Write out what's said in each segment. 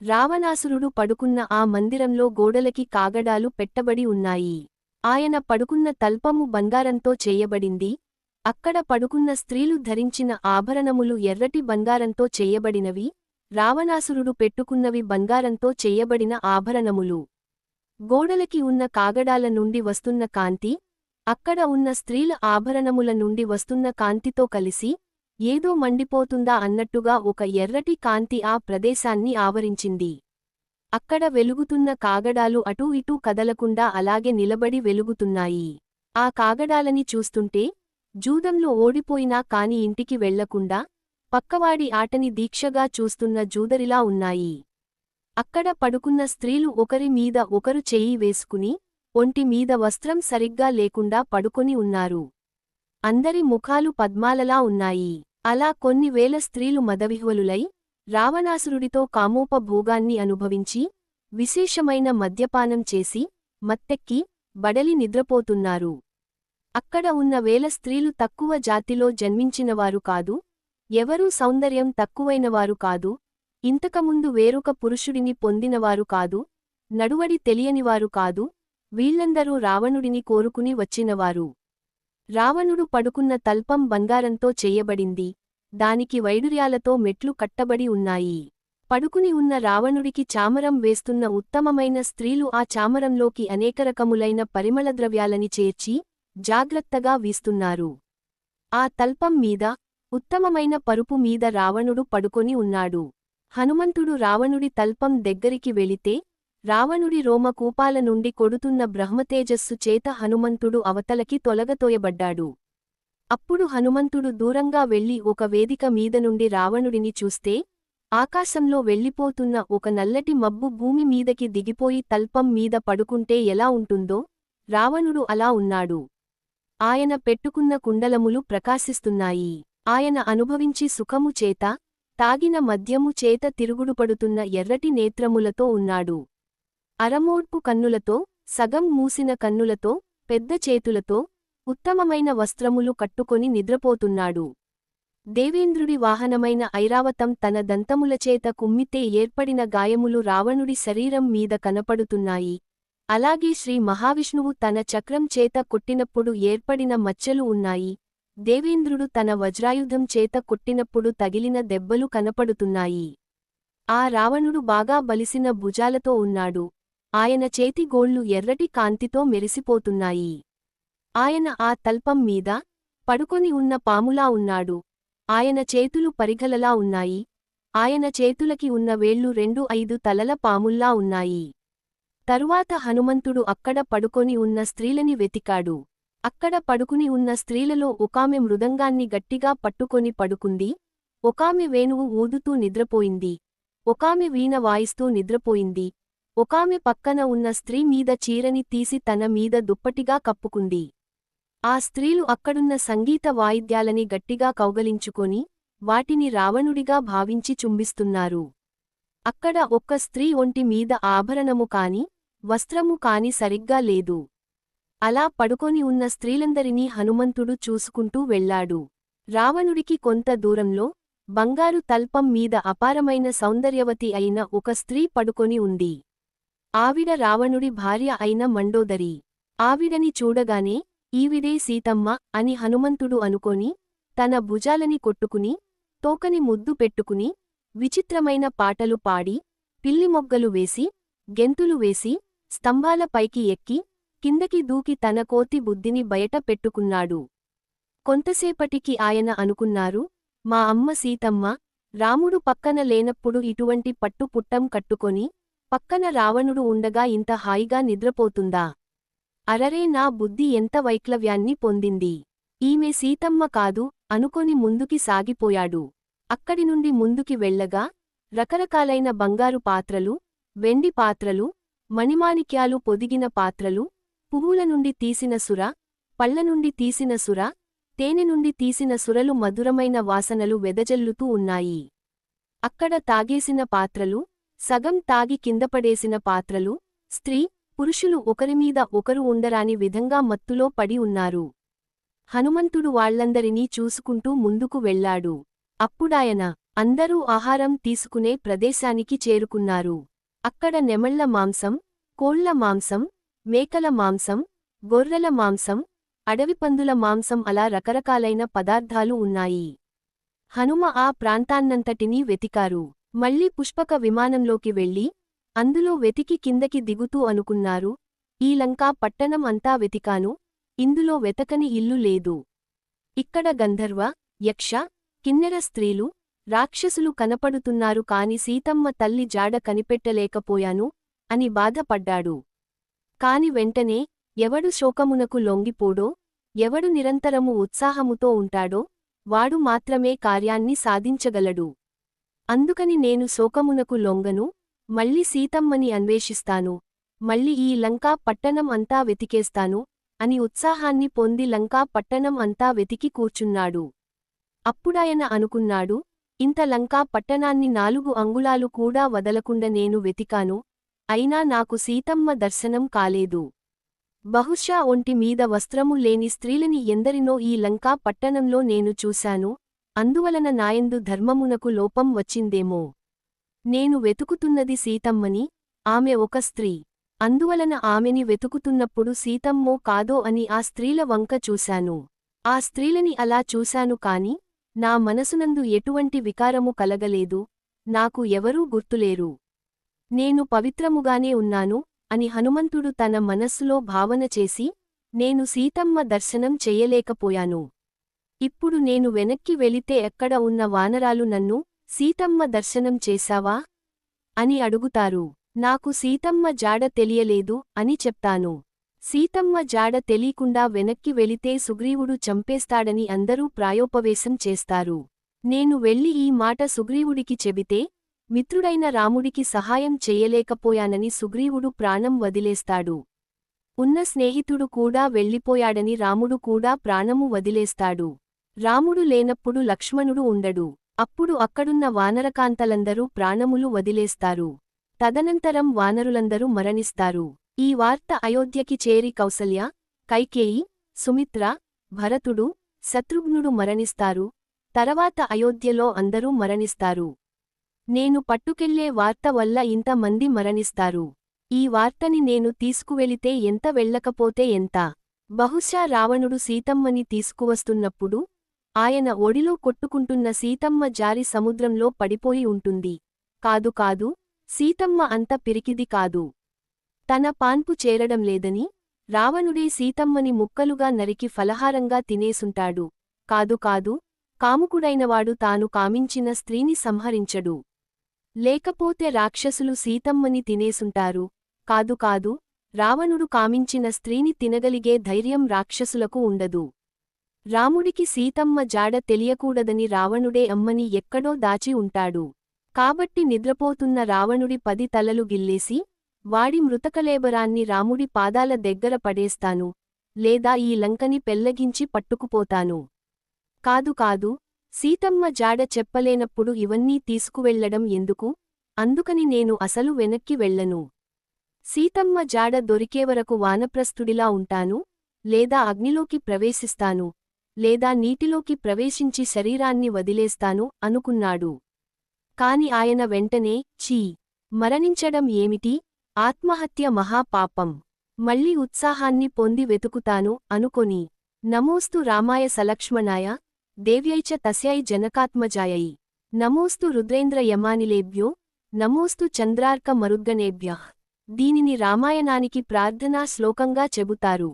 రావణాసురుడు పడుకున్న ఆ మందిరంలో గోడలకి కాగడాలు పెట్టబడి ఉన్నాయి. ఆయన పడుకున్న తల్పము బంగారంతో చేయబడింది. అక్కడ పడుకున్న స్త్రీలు ధరించిన ఆభరణములు ఎర్రటి బంగారంతో చేయబడినవి. రావణాసురుడు పెట్టుకున్నవి బంగారంతో చేయబడిన ఆభరణములు. గోడలకి ఉన్న కాగడాల నుండి వస్తున్న కాంతి. అక్కడ ఉన్న స్త్రీల ఆభరణముల నుండి వస్తున్న కాంతితో కలిసి ఏదో మండిపోతుందా అన్నట్టుగా ఒక ఎర్రటి కాంతి ఆ ప్రదేశాన్ని ఆవరించింది. అక్కడ వెలుగుతున్న కాగడాలు అటూ ఇటూ కదలకుండా అలాగే నిలబడి వెలుగుతున్నాయి. ఆ కాగడాలని చూస్తుంటే జూదంలో ఓడిపోయినా కాని ఇంటికి వెళ్ళకుండా పక్కవాడి ఆటని దీక్షగా చూస్తున్న జూదరిలా ఉన్నాయి. అక్కడ పడుకున్న స్త్రీలు ఒకరి మీద ఒకరు చెయ్యి వేసుకుని ఒంటి మీద వస్త్రం సరిగ్గా లేకుండా పడుకొని ఉన్నారు. అందరి ముఖాలు పద్మాలలా ఉన్నాయి. అలా కొన్ని వేల స్త్రీలు మదవిహ్వలులై రావణాసురుడితో కామోపభోగాన్ని అనుభవించి విశేషమైన మద్యపానం చేసి మత్తెక్కి బడలి నిద్రపోతున్నారు. అక్కడ ఉన్న వేల స్త్రీలు తక్కువ జాతిలో జన్మించినవారు కాదు ఎవరూ సౌందర్యం తక్కువైనవారు కాదు ఇంతకముందు వేరొక పురుషుడిని పొందినవారు కాదు నడువడి తెలియనివారు కాదు వీళ్ళందరూ రావణుడిని కోరుకుని వచ్చినవారు. రావణుడు పడుకున్న తల్పం బంగారంతో చెయ్యబడింది దానికి వైడుర్యాలతో మెట్లు కట్టబడి ఉన్నాయి. పడుకుని ఉన్న రావణుడికి చామరం వేస్తున్న ఉత్తమమైన స్త్రీలు ఆ చామరంలోకి అనేక రకములైన పరిమళద్రవ్యాలని చేర్చి జాగ్రత్తగా వీస్తున్నారు. ఆ తల్పం మీద ఉత్తమమైన పరుపు మీద రావణుడు పడుకొని ఉన్నాడు. హనుమంతుడు రావణుడి తల్పం దగ్గరికి వెళితే రావణుడి రోమకూపాల నుండి కొడుతున్న బ్రహ్మతేజస్సు చేత హనుమంతుడు అవతలకి తొలగతోయబడ్డాడు అప్పుడు హనుమంతుడు దూరంగా వెళ్ళి ఒక వేదిక మీద నుండి రావణుడిని చూస్తే ఆకాశంలో వెళ్ళిపోతున్న ఒక నల్లటి మబ్బు భూమి మీదకి దిగిపోయి తల్పం మీద పడుకుంటే ఎలా ఉంటుందో రావణుడు అలా ఉన్నాడు. ఆయన పెట్టుకున్న కుండలములు ప్రకాశిస్తున్నాయి. ఆయన అనుభవించి సుఖము చేత తాగిన మద్యము చేత తిరుగుడుపడుతున్న ఎర్రటి నేత్రములతో ఉన్నాడు. అరమోడ్పు కన్నులతో సగం మూసిన కన్నులతో పెద్ద చేతులతో ఉత్తమమైన వస్త్రములు కట్టుకొని నిద్రపోతున్నాడు. దేవేంద్రుడి వాహనమైన ఐరావతం తన దంతములచేత కుమ్మితే ఏర్పడిన గాయములు రావణుడి శరీరం మీద కనపడుతున్నాయి. అలాగే శ్రీ మహావిష్ణువు తన చక్రం చేత కొట్టినప్పుడు ఏర్పడిన మచ్చలు ఉన్నాయి. దేవేంద్రుడు తన వజ్రాయుధం చేత కొట్టినప్పుడు తగిలిన దెబ్బలు కనపడుతున్నాయి. ఆ రావణుడు బాగా బలిసిన భుజాలతో ఉన్నాడు. ఆయన చేతి గోళ్ళు ఎర్రటి కాంతితో మెరిసిపోతున్నాయి. ఆయన ఆ తల్పం మీద పడుకొని ఉన్న పాములా ఉన్నాడు. ఆయన చేతులు పరిగలలా ఉన్నాయి. ఆయన చేతులకి ఉన్న వేళ్ళు రెండు ఐదు తలల పాముల్లా ఉన్నాయి. తరువాత హనుమంతుడు అక్కడ పడుకొని ఉన్న స్త్రీలని వెతికాడు. అక్కడ పడుకుని ఉన్న స్త్రీలలో ఒకామె మృదంగాన్ని గట్టిగా పట్టుకొని పడుకుంది. ఒకామె వేణువు ఊదుతూ నిద్రపోయింది. ఒకామె వీణ వాయిస్తూ నిద్రపోయింది. ఒకామె పక్కన ఉన్న స్త్రీ మీద చీరని తీసి తన మీద దుప్పటిగా కప్పుకుంది. ఆ స్త్రీలు అక్కడున్న సంగీత వాయిద్యాలని గట్టిగా కౌగలించుకొని వాటిని రావణుడిగా భావించి చుంబిస్తున్నారు. అక్కడ ఒక్క స్త్రీ ఒంటి మీద ఆభరణము కాని వస్త్రము కాని సరిగ్గా లేదు. అలా పడుకొని ఉన్న స్త్రీలందరినీ హనుమంతుడు చూసుకుంటూ వెళ్ళాడు. రావణుడికి కొంత దూరంలో బంగారు తల్పం మీద అపారమైన సౌందర్యవతి అయిన ఒక స్త్రీ పడుకొని ఉంది. ఆవిడ రావణుడి భార్య అయిన మండోదరి. ఆవిడని చూడగానే ఈవిడే సీతమ్మ అని హనుమంతుడు అనుకొని తన భుజాలని కొట్టుకుని తోకని ముద్దు పెట్టుకుని విచిత్రమైన పాటలు పాడి పిల్లిమొగ్గలు వేసి గెంతులు వేసి స్తంభాల పైకి ఎక్కి కిందకి దూకి తన కోతి బుద్ధిని బయట పెట్టుకున్నాడు. కొంతసేపటికి ఆయన అనుకున్నారు మా అమ్మ సీతమ్మ రాముడు పక్కన లేనప్పుడు ఇటువంటి పట్టు పుట్టం కట్టుకొని పక్కన రావణుడు ఉండగా ఇంత హాయిగా నిద్రపోతుందా? అరరే నా బుద్ధి ఎంత వైక్లవ్యాన్ని పొందింది. ఈమె సీతమ్మ కాదు అనుకొని ముందుకి సాగిపోయాడు. అక్కడి నుండి ముందుకి వెళ్ళగా రకరకాలైన బంగారు పాత్రలు వెండి పాత్రలు మణిమాణిక్యాలు పొదిగిన పాత్రలు పువ్వుల నుండి తీసిన సుర పళ్ళ నుండి తీసిన సుర తేనె నుండి తీసిన సురలు మధురమైన వాసనలు వెదజల్లుతూ ఉన్నాయి. అక్కడ తాగేసిన పాత్రలు సగం తాగి కిందపడేసిన పాత్రలు స్త్రీ పురుషులు ఒకరిమీద ఒకరు ఉండరాని విధంగా మత్తులో పడి ఉన్నారు. హనుమంతుడు వాళ్ళందరినీ చూసుకుంటూ ముందుకు వెళ్ళాడు. అప్పుడాయన అందరూ ఆహారం తీసుకునే ప్రదేశానికి చేరుకున్నారు. అక్కడ నెమళ్ళ మాంసం కోళ్ళ మాంసం మేకల మాంసం గొర్రెల మాంసం అడవిపందుల మాంసం అలా రకరకాలైన పదార్థాలు ఉన్నాయి. హనుమ ఆ ప్రాంతాన్నంతటినీ వెతికారు. మళ్ళీ పుష్పక విమానంలోకి వెళ్ళి అందులో వెతికి కిందకి దిగుతూ అనుకున్నారు ఈ లంకా పట్టణం అంతా వెతికాను ఇందులో వెతకని ఇల్లు లేదు. ఇక్కడ గంధర్వ యక్ష కిన్నెర స్త్రీలు రాక్షసులు కనపడుతున్నారు కాని సీతమ్మ తల్లి జాడ కనిపెట్టలేకపోయాను అని బాధపడ్డాడు. కాని వెంటనే ఎవడు శోకమునకు లొంగిపోడో ఎవడు నిరంతరము ఉత్సాహముతో ఉంటాడో వాడు మాత్రమే కార్యాన్ని సాధించగలడు. అందుకని నేను శోకమునకు లొంగను మళ్ళీ సీతమ్మని అన్వేషిస్తాను. మళ్ళీ ఈ లంకా పట్టణం అంతా వెతికేస్తాను అని ఉత్సాహాన్ని పొంది లంకా పట్టణం అంతా వెతికి కూర్చున్నాడు. అప్పుడాయన అనుకున్నాడు ఇంత లంకా పట్టణాన్ని నాలుగు అంగుళాలు కూడా వదలకుండా నేను వెతికాను అయినా నాకు సీతమ్మ దర్శనం కాలేదు. బహుశా ఒంటి మీద వస్త్రము లేని స్త్రీలని ఎందరినో ఈ లంకా పట్టణంలో నేను చూశాను అందువలన నాయందు ధర్మమునకు లోపం వచ్చిందేమో. నేను వెతుకుతున్నది సీతమ్మని ఆమె ఒక స్త్రీ. అందువలన ఆమెని వెతుకుతున్నప్పుడు సీతమ్మో కాదో అని ఆ స్త్రీల వంక చూశాను. ఆ స్త్రీలని అలా చూశాను కాని నా మనసునందు ఎటువంటి వికారము కలగలేదు నాకు ఎవరూ గుర్తులేరు. నేను పవిత్రముగానే ఉన్నాను అని హనుమంతుడు తన మనస్సులో భావన చేసి నేను సీతమ్మ దర్శనం చెయ్యలేకపోయాను ఇప్పుడు నేను వెనక్కి వెళితే ఎక్కడ ఉన్న వానరాలు నన్ను సీతమ్మ దర్శనం చేశావా? అని అడుగుతారు. నాకు సీతమ్మ జాడ తెలియలేదు అని చెప్తాను. సీతమ్మ జాడ తెలీకుండా వెనక్కి వెళితే సుగ్రీవుడు చంపేస్తాడని అందరూ ప్రాయోపవేశం చేస్తారు. నేను వెళ్ళి ఈ మాట సుగ్రీవుడికి చెబితే మిత్రుడైన రాముడికి సహాయం చెయ్యలేకపోయానని సుగ్రీవుడు ప్రాణం వదిలేస్తాడు. ఉన్న స్నేహితుడు కూడా వెళ్ళిపోయాడని రాముడు కూడా ప్రాణము వదిలేస్తాడు. రాముడు లేనప్పుడు లక్ష్మణుడు ఉండడు. అప్పుడు అక్కడున్న వానరకాంతలందరూ ప్రాణములు వదిలేస్తారు. తదనంతరం వానరులందరూ మరణిస్తారు. ఈ వార్త అయోధ్యకి చేరి కౌసల్య కైకేయి సుమిత్ర భరతుడు శత్రుఘ్నుడు మరణిస్తారు. తర్వాత అయోధ్యలో అందరూ మరణిస్తారు. నేను పట్టుకెళ్ళే వార్త వల్ల ఇంతమంది మరణిస్తారు. ఈ వార్తని నేను తీసుకువెళితే ఎంత వెళ్ళకపోతే ఎంత? బహుశా రావణుడు సీతమ్మని తీసుకువస్తున్నప్పుడు ఆయన ఒడిలో కొట్టుకుంటున్న సీతమ్మ జారి సముద్రంలో పడిపోయి ఉంటుంది. కాదు కాదు సీతమ్మ అంత పిరికిది కాదు. తన పాన్పు చేరడం లేదని రావణుడే సీతమ్మని ముక్కలుగా నరికి ఫలహారంగా తినేసుంటాడు. కాదు కాదు కాముకుడైనవాడు తాను కామించిన స్త్రీని సంహరించడు. లేకపోతే రాక్షసులు సీతమ్మని తినేసుంటారు. కాదు కాదు రావణుడు కామించిన స్త్రీని తినగలిగే ధైర్యం రాక్షసులకు ఉండదు. రాముడికి సీతమ్మ జాడ తెలియకూడదని రావణుడే అమ్మని ఎక్కడో దాచి ఉంటాడు. కాబట్టి నిద్రపోతున్న రావణుడి పది తలలు గిల్లేసి వాడి మృతకలేబరాన్ని రాముడి పాదాల దగ్గర పడేస్తాను లేదా ఈ లంకని పెల్లగించి పట్టుకుపోతాను. కాదు కాదు సీతమ్మ జాడ చెప్పలేనప్పుడు ఇవన్నీ తీసుకువెళ్ళడం ఎందుకు? అందుకని నేను అసలు వెనక్కి వెళ్ళను. సీతమ్మ జాడ దొరికేవరకు వానప్రస్థుడిలా ఉంటాను లేదా అగ్నిలోకి ప్రవేశిస్తాను లేదా నీటిలోకి ప్రవేశించి శరీరాన్ని వదిలేస్తాను అనుకున్నాడు. కాని ఆయన వెంటనే చీ మరణించడం ఏమిటి? ఆత్మహత్య మహాపాపం. మళ్ళీ ఉత్సాహాన్ని పొంది వెతుకుతాను అనుకొని. నమోస్తు రామాయ సలక్ష్మణాయ దేవ్యైచ తస్యై జనకాత్మజాయై. నమోస్తు రుద్రేంద్ర యమానిలేభ్యో నమోస్తు చంద్రార్క మరుద్గనేభ్య దీనిని రామాయణానికి ప్రార్థనా శ్లోకంగా చెబుతారు.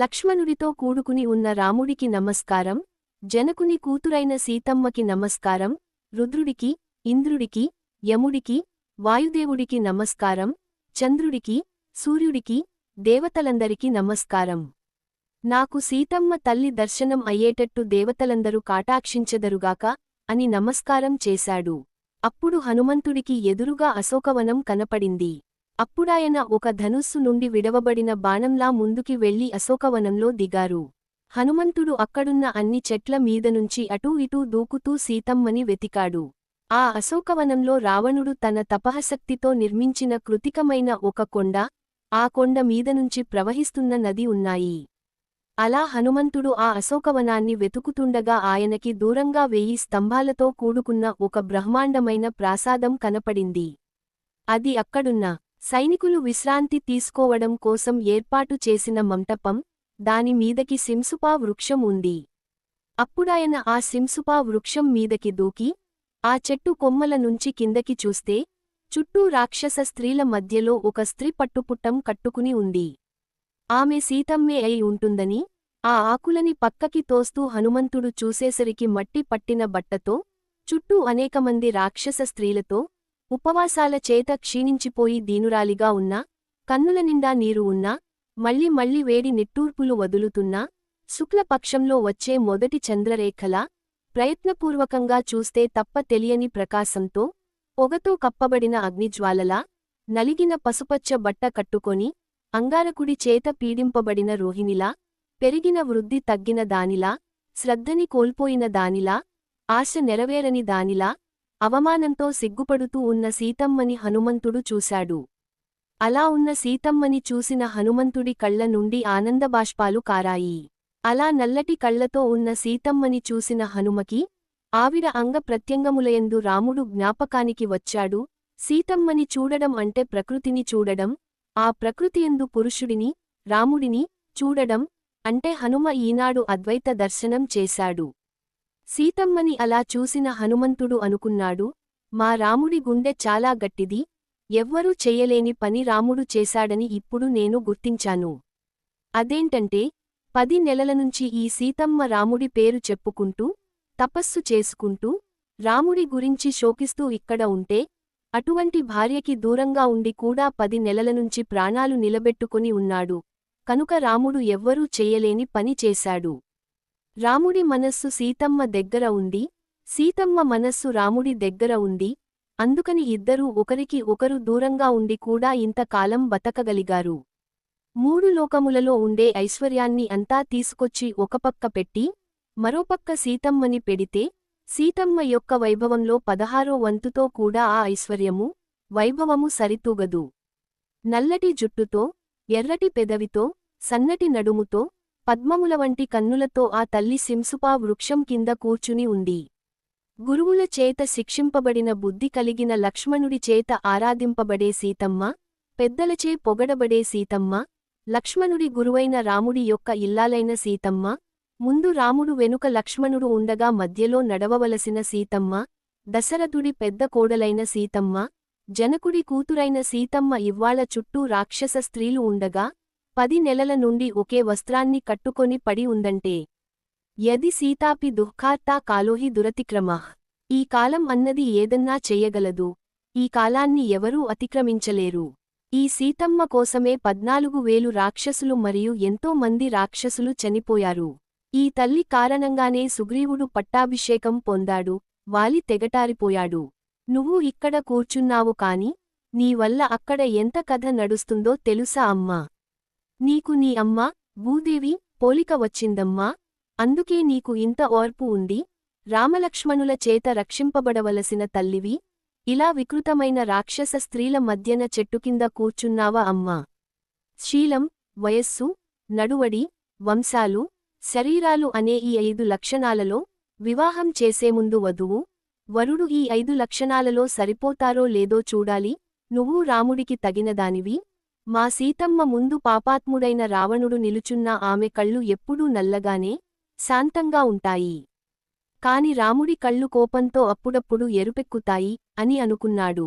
లక్ష్మణుడితో కూడుకుని ఉన్న రాముడికి నమస్కారం జనకుని కూతురైన సీతమ్మకి నమస్కారం రుద్రుడికి ఇంద్రుడికి యముడికి వాయుదేవుడికి నమస్కారం చంద్రుడికి సూర్యుడికి దేవతలందరికీ నమస్కారం. నాకు సీతమ్మ తల్లి దర్శనం అయ్యేటట్టు దేవతలందరూ కాటాక్షించెదరుగాక అని నమస్కారం చేశాడు. అప్పుడు హనుమంతుడికి ఎదురుగా అశోకవనం కనపడింది. అప్పుడాయన ఒక ధనుస్సు నుండి విడవబడిన బాణంలా ముందుకి వెళ్ళి అశోకవనంలో దిగారు. హనుమంతుడు అక్కడున్న అన్ని చెట్ల మీదనుంచి అటూ ఇటూ దూకుతూ సీతమ్మని వెతికాడు. ఆ అశోకవనంలో రావణుడు తన తపహశక్తితో నిర్మించిన కృతికమైన ఒక కొండ ఆ కొండ మీదనుంచి ప్రవహిస్తున్న నది ఉన్నాయి. అలా హనుమంతుడు ఆ అశోకవనాన్ని వెతుకుతుండగా ఆయనకి దూరంగా వెయ్యి స్తంభాలతో కూడుకున్న ఒక బ్రహ్మాండమైన ప్రాసాదం కనపడింది. అది అక్కడున్న సైనికులు విశ్రాంతి తీసుకోవడం కోసం ఏర్పాటు చేసిన మంటపం దాని మీదకి సింసుపా వృక్షం ఉంది. అప్పుడాయన ఆ సింసుపా వృక్షం మీదకి దూకి ఆ చెట్టు కొమ్మల నుంచి కిందకి చూస్తే చుట్టూ రాక్షస స్త్రీల మధ్యలో ఒక స్త్రీ పట్టుపుట్టం కట్టుకుని ఉంది. ఆమె సీతమ్మే అయి ఉంటుందని ఆ ఆకులని పక్కకి తోస్తూ హనుమంతుడు చూసేసరికి మట్టి పట్టిన బట్టతో చుట్టూ అనేకమంది రాక్షస స్త్రీలతో ఉపవాసాల చేత క్షీణించిపోయి దీనురాలిగా ఉన్నా కన్నుల నిండా నీరు ఉన్నా మళ్ళీ మళ్ళీ వేడి నిట్టూర్పులు వదులుతున్నా శుక్లపక్షంలో వచ్చే మొదటి చంద్రరేఖలా ప్రయత్నపూర్వకంగా చూస్తే తప్ప తెలియని ప్రకాశంతో పొగతో కప్పబడిన అగ్నిజ్వాలలా నలిగిన పసుపచ్చ బట్ట కట్టుకొని అంగారకుడి చేత పీడింపబడిన రోహిణిలా పెరిగిన వృద్ధి తగ్గిన దానిలా శ్రద్ధని కోల్పోయిన దానిలా ఆశ నెరవేరని దానిలా అవమానంతో సిగ్గుపడుతూ ఉన్న సీతమ్మని హనుమంతుడు చూశాడు. అలా ఉన్న సీతమ్మని చూసిన హనుమంతుడి కళ్ళ నుండి ఆనందబాష్పాలు కారాయి. అలా నల్లటి కళ్ళతో ఉన్న సీతమ్మని చూసిన హనుమకి ఆవిడ అంగ ప్రత్యంగములయందు రాముడు జ్ఞాపకానికి వచ్చాడు. సీతమ్మని చూడడం అంటే ప్రకృతిని చూడడం ఆ ప్రకృతియందు పురుషుడిని రాముడిని చూడడం అంటే హనుమ ఈనాడు అద్వైత దర్శనం చేశాడు. సీతమ్మని అలా చూసిన హనుమంతుడు అనుకున్నాడు మా రాముడి గుండె చాలా గట్టిది ఎవ్వరూ చెయ్యలేని పని రాముడు చేశాడని ఇప్పుడు నేను గుర్తించాను. అదేంటంటే పది నెలల నుంచి ఈ సీతమ్మ రాముడి పేరు చెప్పుకుంటూ తపస్సు చేసుకుంటూ రాముడి గురించి శోకిస్తూ ఇక్కడ ఉంటే అటువంటి భార్యకి దూరంగా ఉండి కూడా పది నెలల నుంచి ప్రాణాలు నిలబెట్టుకుని ఉన్నాడు కనుక రాముడు ఎవ్వరూ చెయ్యలేని పని చేశాడు. రాముడి మనస్సు సీతమ్మ దగ్గర ఉంది సీతమ్మ మనస్సు రాముడి దగ్గర ఉంది అందుకని ఇద్దరూ ఒకరికి ఒకరు దూరంగా ఉండి కూడా ఇంతకాలం బతకగలిగారు. మూడు లోకములలో ఉండే ఐశ్వర్యాన్ని అంతా తీసుకొచ్చి ఒకపక్క పెట్టి మరోపక్క సీతమ్మని పెడితే సీతమ్మ యొక్క వైభవంలో పదహారో వంతుతో కూడా ఆ ఐశ్వర్యము వైభవము సరితూగదు. నల్లటి జుట్టుతో ఎర్రటి పెదవితో సన్నటి నడుముతో పద్మముల వంటి కన్నులతో ఆ తల్లి సింసుపా వృక్షం కింద కూర్చుని ఉంది. గురువుల చేత శిక్షింపబడిన బుద్ధి కలిగిన లక్ష్మణుడి చేత ఆరాధింపబడే సీతమ్మ పెద్దలచే పొగడబడే సీతమ్మ లక్ష్మణుడి గురువైన రాముడి యొక్క ఇల్లాలైన సీతమ్మ ముందు రాముడు వెనుక లక్ష్మణుడు ఉండగా మధ్యలో నడవవలసిన సీతమ్మ దశరథుడి పెద్ద కోడలైన సీతమ్మ జనకుడి కూతురైన సీతమ్మ ఇవ్వాళ చుట్టూ రాక్షస స్త్రీలు ఉండగా పది నెలల నుండి ఒకే వస్త్రాన్ని కట్టుకొని పడి ఉందంటే. యది సీతాపి దుఃఖార్తా కాలోహి దురతిక్రమః. ఈ కాలం అన్నది ఏదన్నా చెయ్యగలదు ఈ కాలాన్ని ఎవరూ అతిక్రమించలేరు. ఈ సీతమ్మ కోసమే పద్నాలుగు వేలు రాక్షసులు మరియు ఎంతో మంది రాక్షసులు చనిపోయారు. ఈ తల్లి కారణంగానే సుగ్రీవుడు పట్టాభిషేకం పొందాడు. వాలి తెగటారిపోయాడు. నువ్వు ఇక్కడ కూర్చున్నావు కాని నీ వల్ల అక్కడ ఎంత కథ నడుస్తుందో తెలుసా అమ్మా? నీకు నీ అమ్మ భూదేవి పోలిక వచ్చిందమ్మా. అందుకే నీకు ఇంత ఓర్పు ఉంది. రామలక్ష్మణుల చేత రక్షింపబడవలసిన తల్లివి. ఇలా వికృతమైన రాక్షస స్త్రీల మధ్యన చెట్టుకింద కూర్చున్నావా అమ్మా? శీలం వయస్సు నడువడి వంశాలు శరీరాలు అనే ఈ ఐదు లక్షణాలలో వివాహం చేసే ముందు వధువు. వరుడు ఈ ఐదు లక్షణాలలో సరిపోతారో లేదో చూడాలి. నువ్వు రాముడికి తగినదానివి. మా సీతమ్మ ముందు పాపాత్ముడైన రావణుడు నిలుచున్న ఆమె కళ్ళు ఎప్పుడూ నల్లగానే శాంతంగా ఉంటాయి. కాని రాముడి కళ్ళు కోపంతో అప్పుడప్పుడు ఎరుపెక్కుతాయి అని అనుకున్నాడు.